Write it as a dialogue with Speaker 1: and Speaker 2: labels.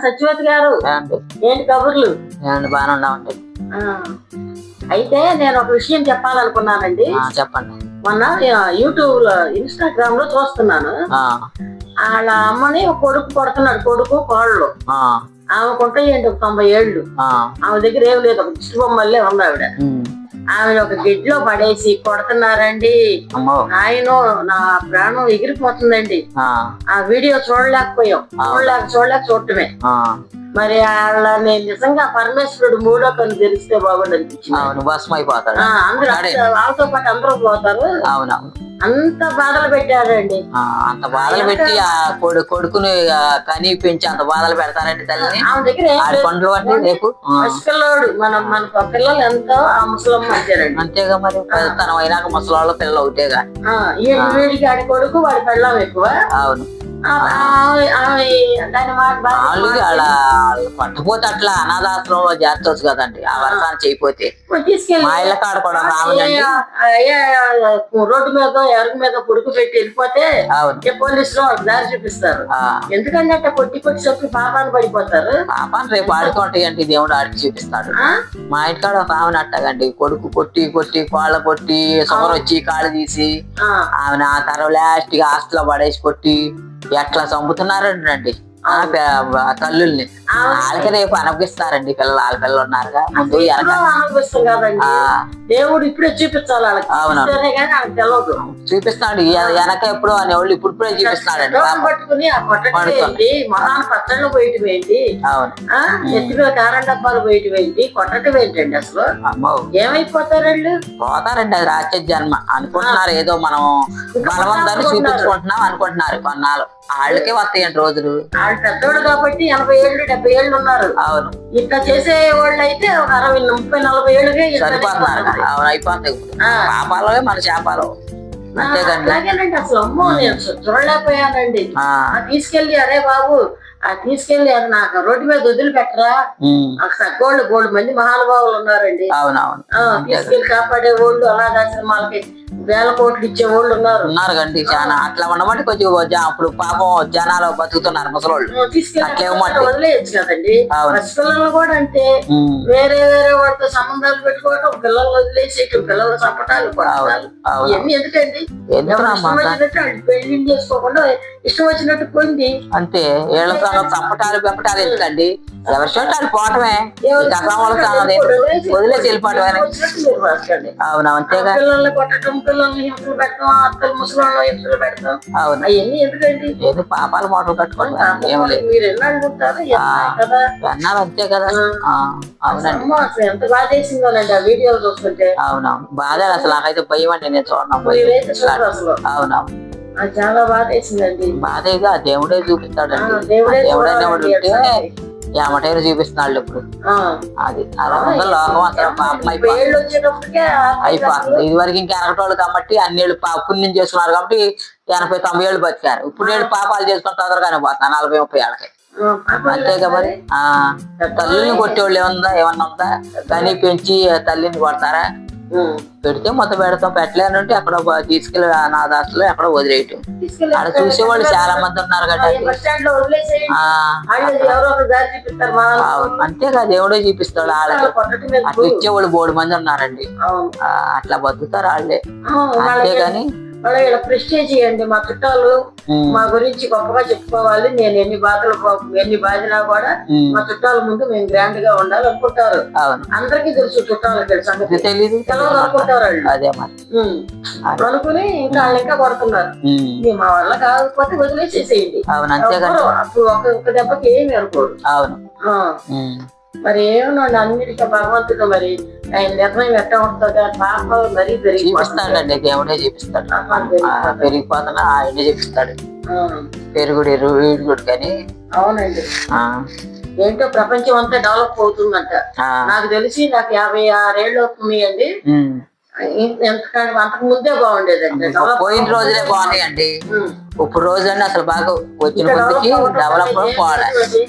Speaker 1: సత్యవతి గారు? ఏంటి కబుర్లు?
Speaker 2: బాగానే ఉన్నామండి.
Speaker 1: అయితే నేను ఒక విషయం చెప్పాలనుకున్నానండి.
Speaker 2: చెప్పండి.
Speaker 1: మొన్న యూట్యూబ్లో ఇన్స్టాగ్రామ్లో చూస్తున్నాను.
Speaker 2: ఆ,
Speaker 1: వాళ్ళ అమ్మని ఒక కొడుకు కొడుతున్నాడు కొడుకు కోళ్ళు
Speaker 2: ఆ,
Speaker 1: ఆమెకుంటాయండి ఒక తొంభై ఏళ్ళు. ఆమె దగ్గర ఏం లేదు ఒక దిష్టి బొమ్మల్లే ఉంది ఆవిడ. ఆమె ఒక గిడ్లో పడేసి కొడుతున్నారండి. ఆయన నా ప్రాణం ఎగిరిపోతుందండి.
Speaker 2: ఆ,
Speaker 1: వీడియో చూడలేకపోయాం. చూడలేక చూడలేక చూడటమే. మరి వాళ్ళని నిజంగా పరమేశ్వరుడు మూడో కన్ను తెరిస్తే బాగుండు అనిపించింది
Speaker 2: అవును
Speaker 1: అందరూ
Speaker 2: అదే.
Speaker 1: వాళ్ళతో పాటు అందరూ పోతారు.
Speaker 2: అవునవును
Speaker 1: అంత బాధలు పెట్టారండి.
Speaker 2: ఆ, అంత బాధలు పెట్టి ఆ కొడు కొడుకుని కని పెంచి అంత బాధలు పెడతారండి తల్లిని. పండ్లు అంటే రేపు
Speaker 1: పసిపిల్లోడు మన మన పిల్లలు ఎంతో ఆ ముసలమ్మ వచ్చారండి
Speaker 2: అంతేగా మరి తనం అయినాక ముసలాళ్ళ పిల్లలు ఒకటేగా.
Speaker 1: వీడికి ఆడి కొడుకు వాడి పెళ్ళం ఎక్కువ.
Speaker 2: అవును. వాళ్ళు పట్టపోతే అట్లా అనాథాశ్రమంలో చేర్చవచ్చు కదండి. ఆ వర్షాన్ని చేయపోతే.
Speaker 1: తీసుకెళ్ళి
Speaker 2: మా ఇళ్ళ కాడ కూడా
Speaker 1: రోడ్డు మీద ఎరుగు మీద పుడుకు పెట్టి వెళ్ళిపోతే పోలీసులు దారి చూపిస్తారు. ఎందుకంటే అట్లా కొట్టి కొట్టి చెప్పి పాపాన్ని పడిపోతారు.
Speaker 2: పాపాన్ని రేపు ఆడుకుంటాయండి దేవుడు ఆడికి చూపిస్తాడు? మా ఇంటికాడ ఒక ఆమెను అట్టగండి కొడుకు కొట్టి కొట్టి కోళ్ళ కొట్టి సుమరు వచ్చి కాళ్ళు తీసి
Speaker 1: ఆ,
Speaker 2: ఆమె ఆ తర్వాత లాస్ట్గా హాస్టల్లో పడేసి కొట్టి ఎట్లా చంపుతున్నారండి ఆ తల్లుల్ని. వాళ్ళకి రేపు అనపిస్తారండి పిల్లలు వాళ్ళ పిల్లలు ఉన్నారుగా. ముందు
Speaker 1: దేవుడు ఇప్పుడే చూపించాలి
Speaker 2: అవును. ఈ వెనక ఎప్పుడో అనేవాళ్ళు ఇప్పుడు ఇప్పుడే పాపం.
Speaker 1: పట్టుకుని ఆ. ఏంటి? మొహాన్ని పచ్చళ్ళు పోయటం ఏంటి?
Speaker 2: అవును.
Speaker 1: ఎత్తుగా కారం డబ్బాలు పోయటం ఏంటి? కొట్టడం ఏంటండి అసలు?
Speaker 2: అమ్మో.
Speaker 1: ఏమైపోతారు వాళ్ళు
Speaker 2: పోతారండి అది రాక్షస జన్మ. అనుకుంటున్నారు ఏదో మనం బలవంతాన్ని చూపించుకుంటున్నాం అనుకుంటున్నారు కొన్నాళ్ళు. వాళ్ళకే వస్తాయండి రోజులు.
Speaker 1: వాళ్ళు పెద్దోడు కాబట్టి ఎనభై ఏళ్ళు డెబ్బై ఏళ్ళు ఉన్నారు.
Speaker 2: అవును.
Speaker 1: ఇట్లా చేసే వాళ్ళు అయితే ఒక అరవై ముప్పై నలభై ఏళ్ళుగా
Speaker 2: సరిపోతున్నారు. అవును అయిపోతాయి. పాపాలే మన చేపాలు.
Speaker 1: అలాగేనండి అసలు అమ్మో నేను చూడలేకపోయానండి. తీసుకెళ్ళి అరే బాబు ఆ తీసుకెళ్ళి అది నాకు రోడ్డు మీద వదిలిపెట్టరా? గోల్డ్ గోల్డ్ మంది మహానుభావులు ఉన్నారండి. తీసుకెళ్ళి కాపాడే వాళ్ళు అనాథాశ్రమాలకి వేల కోట్లు ఇచ్చే వాళ్ళు ఉన్నారు.
Speaker 2: ఉన్నారు కండి చాలా. అట్లా ఉండమంటే కొంచెం అప్పుడు పాపం జనాలు బతుకుతున్నారు ముసలోళ్ళు. అట్లే.
Speaker 1: వదిలేయచ్చు కదండి. పసిపిల్లలు కూడా అంటే వేరే వేరే వాళ్ళతో సంబంధాలు పెట్టుకోవటం పిల్లలు వదిలేసేయటం పిల్లలు చంపటాలు ఇవన్నీ ఎందుకండి? పెళ్ళి చేసుకోకుండా ఇష్టం వచ్చినట్టు పొంది
Speaker 2: అంతే. ఏళ్ళ సంగతి చంపటాలు పెంపటాలు ఎందుకండి? ఎవరి చోట వాళ్ళు పోవటమే. వదిలేసి వెళ్ళిపోవటమే.
Speaker 1: రాసుకోండి.
Speaker 2: అవును అంతేగా.
Speaker 1: పిల్లల్ని కొట్టడం పిల్లల్ని హింసలు పెడతాం? అత్తలు ముసలి హింసలు పెడతాం?
Speaker 2: అవును.
Speaker 1: అవన్నీ ఎందుకండి?
Speaker 2: ఏదో పాపాలు మూటలు కట్టుకోవటం ఏం లేదు.
Speaker 1: మీరు ఎన్ని అనుకుంటారు కదా.
Speaker 2: అన్నారు అంతే కదా. అవునండి.
Speaker 1: అసలు ఎంత బాధ వేసిందోనండి ఆ వీడియోలు చూస్తుంటే.
Speaker 2: అవునవును. బాధ అసలు నాకైతే భయం అండి నేను
Speaker 1: అసలు.
Speaker 2: అవునవును.
Speaker 1: చాలా బాధ వేసిందండి
Speaker 2: బాధ ఏదో ఆ దేవుడే చూపిస్తాడండి
Speaker 1: దేవుడే చూడాలండి
Speaker 2: ఉంటే ఏమటైనా చూపిస్తున్నాడు ఇప్పుడు. అది అలా ఉంది లోకం అసలు అయిపోతుంది. ఇది వరకు ఇంకా ఎనకటోళ్ళు కాబట్టి అన్నేళ్ళు పుణ్యం చేసుకున్నారు కాబట్టి ఎనభై తొంభై ఏళ్ళు బతికారు. ఇప్పుడు నేను పాపాలు చేసుకుని తొందరగానే పోతున్నా నలభై ముప్పై ఏళ్ళకి. అంతే ఆ తల్లిని కొట్టేవాళ్ళు ఏమన్నా ఏమన్నా ఉందా? కానీ పెంచి తల్లిని కొడతారా. పెడితే మొత్తం పెడతాం. పెట్టలేనంటే అక్కడ తీసుకెళ్ళి అనాథాశ్రలో ఎక్కడ వదిలేయటం. ఆడ చూసేవాళ్ళు చాలా మంది ఉన్నారు కదా. అంతేగా దేవుడే చూపిస్తాడు వాళ్ళకి? అట్లా ఇచ్చేవాళ్ళు బోడు మంది ఉన్నారండి. అట్లా బతుకుతారు వాళ్ళే అంతేగాని
Speaker 1: వాళ్ళ వీళ్ళ ప్రెస్టేజ్ చేయండి. మా చుట్టాలు మా గురించి గొప్పగా చెప్పుకోవాలి. నేను ఎన్ని బాధలు ఎన్ని బాధినా కూడా మా చుట్టాల ముందు మేము గ్రాండ్గా ఉండాలి అనుకుంటారు
Speaker 2: అవును.
Speaker 1: అందరికీ తెలుసు చుట్టాలకు తెలుసు
Speaker 2: తెలీదు?
Speaker 1: తెలవదు అనుకుంటారు వాళ్ళు. అనుకుని ఇంకా వాళ్ళు ఇంకా కొడుతున్నారు. మా వల్ల కాకపోతే వదిలేసేసేయండి.
Speaker 2: అవును
Speaker 1: అప్పుడు ఒక దెబ్బకి ఏమి అనుకోరు.
Speaker 2: అవును.
Speaker 1: మరి ఏమన్నా అన్నిటికీ భగవంతుడు మరి ఆయన నిర్ణయం ఎట్లా ఉంటుందో కానీ పాపం మరీ
Speaker 2: చూపిస్తాడండి దేవుడే చూపిస్తాడు. పెరిగిపోతున్నా ఆయనే చూపిస్తాడు. పెరుగుడు వీడుగుడు కానీ.
Speaker 1: అవునండి. ఏంటో ప్రపంచం అంతా డెవలప్ అవుతుందంట. నాకు తెలిసి నాకు యాభై ఆరేళ్ళు అవుతుంది అండి అంతకు ముందే బాగుండేదండి.
Speaker 2: పోయిన రోజులే బాగున్నాయండి. ఇప్పుడు రోజులన్నీ అసలు బాగా వచ్చిన కొద్దికి
Speaker 1: డెవలప్
Speaker 2: పోవాలి.